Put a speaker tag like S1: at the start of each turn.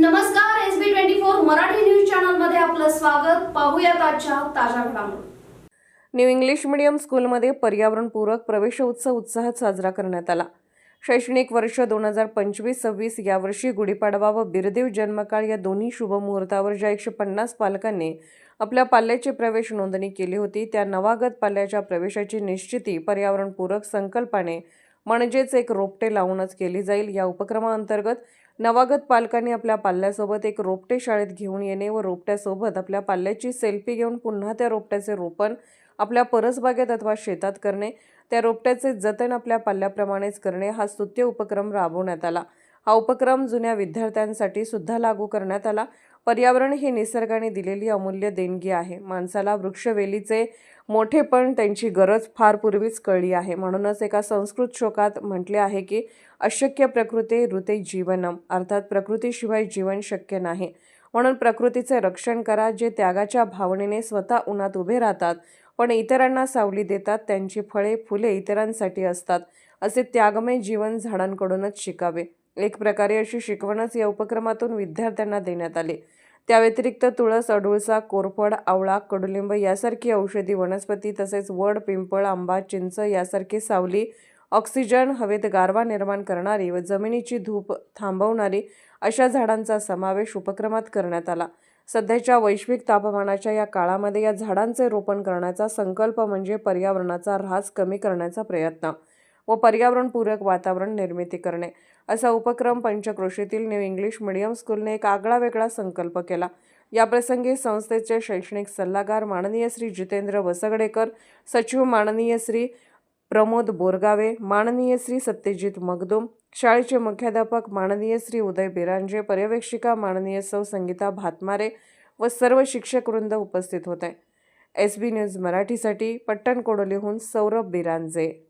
S1: नमस्कार S B twenty four Marathi news चॅनलमध्ये आपलं स्वागत. पाहूया आजच्या ताज्या घडामोडी.
S2: न्यू इंग्लिश मीडियम स्कूलमध्ये पर्यावरणपूरक प्रवेशोत्सव उत्साहात साजरा करण्यात आला. शैक्षणिक वर्ष दोन हजार पंचवीस सव्वीस यावर्षी गुढीपाडवा व बिरदेव जन्मकाळ या दोन्ही शुभमुहूर्तावर ज्या एकशे पन्नास पालकांनी आपल्या पाल्याची प्रवेश नोंदणी केली होती त्या नवागत पाल्याच्या प्रवेशाची निश्चिती पर्यावरणपूरक संकल्पाने म्हणजेच एक रोपटे लावूनच केली जाईल. या उपक्रमाअंतर्गत नवागत पालकांनी आपल्या पाल्यासोबत एक रोपटे शाळेत घेऊन येणे व रोपट्यासोबत आपल्या पाल्याची सेल्फी घेऊन पुन्हा त्या रोपट्याचे रोपण आपल्या परसबागेत अथवा शेतात करणे त्या रोपट्याचे जतन आपल्या पाल्याप्रमाणेच करणे हा स्तुत्य उपक्रम राबवण्यात आला. हा उपक्रम जुन्या विद्यार्थ्यांसाठी सुद्धा लागू करण्यात आला. पर्यावरण ही निसर्गाने दिलेली अमूल्य देणगी आहे. माणसाला वृक्षवेलीचे मोठे पण त्यांची गरज फार पूर्वीच कळली आहे. म्हणूनच एका संस्कृत श्लोकात म्हटले आहे की अशक्य प्रकृते ऋते जीवनम अर्थात प्रकृतीशिवाय जीवन शक्य नाही. म्हणून प्रकृतीचे रक्षण करा जे त्यागाच्या भावनेने स्वतः उन्हात उभे राहतात पण इतरांना सावली देतात त्यांची फळे फुले इतरांसाठी असतात असे त्यागमय जीवन झाडांकडूनच शिकावे. एक प्रकारे अशी शिकवणच या उपक्रमातून विद्यार्थ्यांना देण्यात आली. त्या व्यतिरिक्त तुळस अडुळसा कोरफड आवळा कडुलिंब यासारखी औषधी वनस्पती तसेच वड पिंपळ आंबा चिंच यासारखी सावली ऑक्सिजन हवेत गारवा निर्माण करणारी व जमिनीची धूप थांबवणारी अशा झाडांचा समावेश उपक्रमात करण्यात आला. सध्याच्या वैश्विक तापमानाच्या या काळामध्ये या झाडांचे रोपण करण्याचा संकल्प म्हणजे पर्यावरणाचा ऱ्हास कमी करण्याचा प्रयत्न. व पर्यावरणपूरक वातावरण निर्मिती करणे. असा उपक्रम पंचक्रोशीतील न्यू इंग्लिश मीडियम स्कूलने एक आगळा वेगळा संकल्प केला. याप्रसंगी संस्थेचे शैक्षणिक सल्लागार माननीय श्री जितेंद्र वसगडेकर सचिव माननीय श्री प्रमोद बोरगावे माननीय श्री सत्यजित मगदुम शाळेचे मुख्याध्यापक माननीय श्री उदय बिरांजे पर्यवेक्षिका माननीय सौ संगीता भातमारे व सर्व शिक्षक वृंद उपस्थित होते. एस बी न्यूज मराठीसाठी पट्टण कोडोलीहून सौरभ बिरांजे.